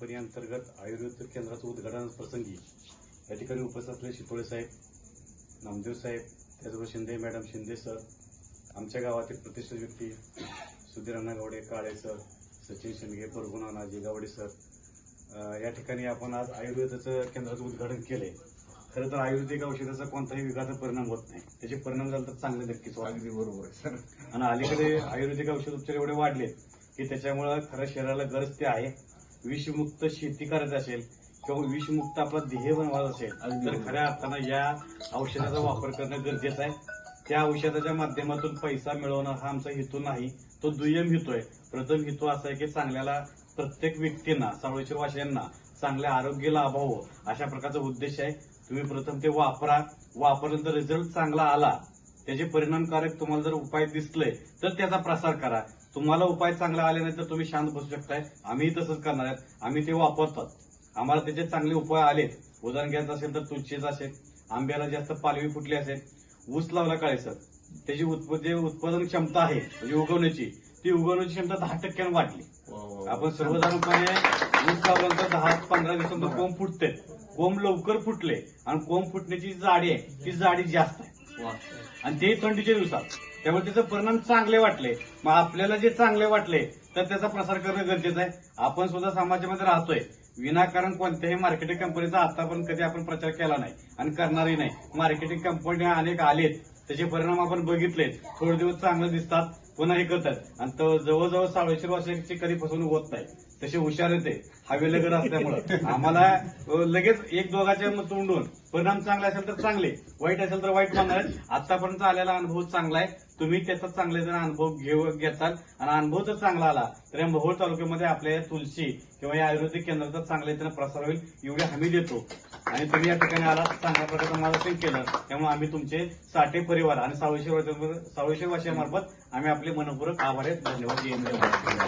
Company अंतर्गत आयुर्वेद केंद्राचं उद्घाटन प्रसंगी या ठिकाणी उपस्थित असलेले शितोळे साहेब नामदेव साहेब त्याचबरोबर शिंदे मॅडम शिंदे सर आमच्या गावातील प्रतिष्ठित व्यक्ती सुधीर अण्णा गावडे काळे सर सचिन शेंडगे परगुणा नाजी गावडे सर. या ठिकाणी आपण आज आयुर्वेदाचं केंद्राचं उद्घाटन केलंय. खरं तर आयुर्वेदिक औषधाचा कोणताही विघात परिणाम होत नाही. त्याचे परिणाम झाले तर चांगले नक्कीच. अगदी बरोबर सर. आणि अलीकडे आयुर्वेदिक औषध उपचार एवढे वाढले की त्याच्यामुळं खरं शरीराला गरज ते आहे. विषमुक्त शेती करायचं असेल किंवा विषमुक्त आपला ध्येय बनवायचं असेल तर. खऱ्या अर्थानं या औषधाचा वापर करणं गरजेचं आहे. त्या औषधाच्या माध्यमातून पैसा मिळवणं हा आमचा हेतू नाही तो दुय्यम हेतू आहे. प्रथम हेतू असा आहे की चांगल्याला प्रत्येक व्यक्तींना सावळेश्वर वासियांना चांगले आरोग्य लाभावं अशा प्रकारचा उद्देश आहे. तुम्ही प्रथम ते वापरा वापरल्यानंतर रिझल्ट चांगला आला त्याचे परिणामकारक तुम्हाला जर उपाय दिसले तर त्याचा प्रसार करा. तुम्हाला उपाय चांगला आले नाही तर तुम्ही शांत बसू शकताय. आम्ही तसंच करणार आहेत. आम्ही ते वापरतात. आम्हाला त्याचे चांगले उपाय आलेत. उदाहरण घ्यायचं असेल तर तुळशीचं असेल. आंब्याला जास्त पालवी फुटली असेल. ऊस लावला काळे सर. त्याची उत्प- जे उत्पादन क्षमता आहे म्हणजे उगवण्याची ती उगवण्याची क्षमता दहा टक्क्यानं वाढली. आपण सर्वसाधारणपणे ऊस लावल्यानंतर दहा पंधरा दिवसांतर कोंब फुटते. कोंब लवकर फुटले. आणि कोंब फुटण्याची जाडी आहे ती जाडी जास्त आहे. आणि ते थंडीच्या दिवसात. त्यामुळे त्याचे परिणाम चांगले वाटले. मग आपल्याला जे चांगले वाटले तर त्याचा प्रसार करणं गरजेचं आहे. आपण सुद्धा समाजामध्ये राहतोय. विनाकारण कोणत्याही मार्केटिंग कंपनीचा आतापर्यंत कधी आपण प्रचार केला नाही आणि करणारही नाही. मार्केटिंग कंपन्या अनेक आलेत. त्याचे परिणाम आपण बघितले थोडे दिवस चांगले दिसतात. पुन्हा हे करतात. आणि तो जवळजवळ साडेशे वर्षाची कधी फसवणूक होत नाही. तसे हुशार येते हवे हवेलगर असल्यामुळे. आम्हाला लगेच एक दोघाच्या मग तोंडून. परिणाम चांगला असेल तर चांगले. वाईट असेल तर वाईट मानणार. आतापर्यंत आलेला अनुभव चांगला आहे. तुम्ही त्याचा चांगले जर अनुभव घेऊ घेताल. आणि अनुभव जर चांगला आला तर या मोहोळ तालुक्यामध्ये आपल्या या तुलसी किंवा या आयुर्वेदिक केंद्राचा चांगल्या रीतीने प्रसार होईल एवढी हमी देतो. आणि तुम्ही या ठिकाणी आला चांगल्या प्रकारचं मार्गदर्शन केलं त्यामुळे आम्ही तुमचे साठे परिवार आणि सावळेश्वर सावळेश्वर वासियामार्फत आम्ही आपले मनपूर्वक आभार आहेत. धन्यवाद.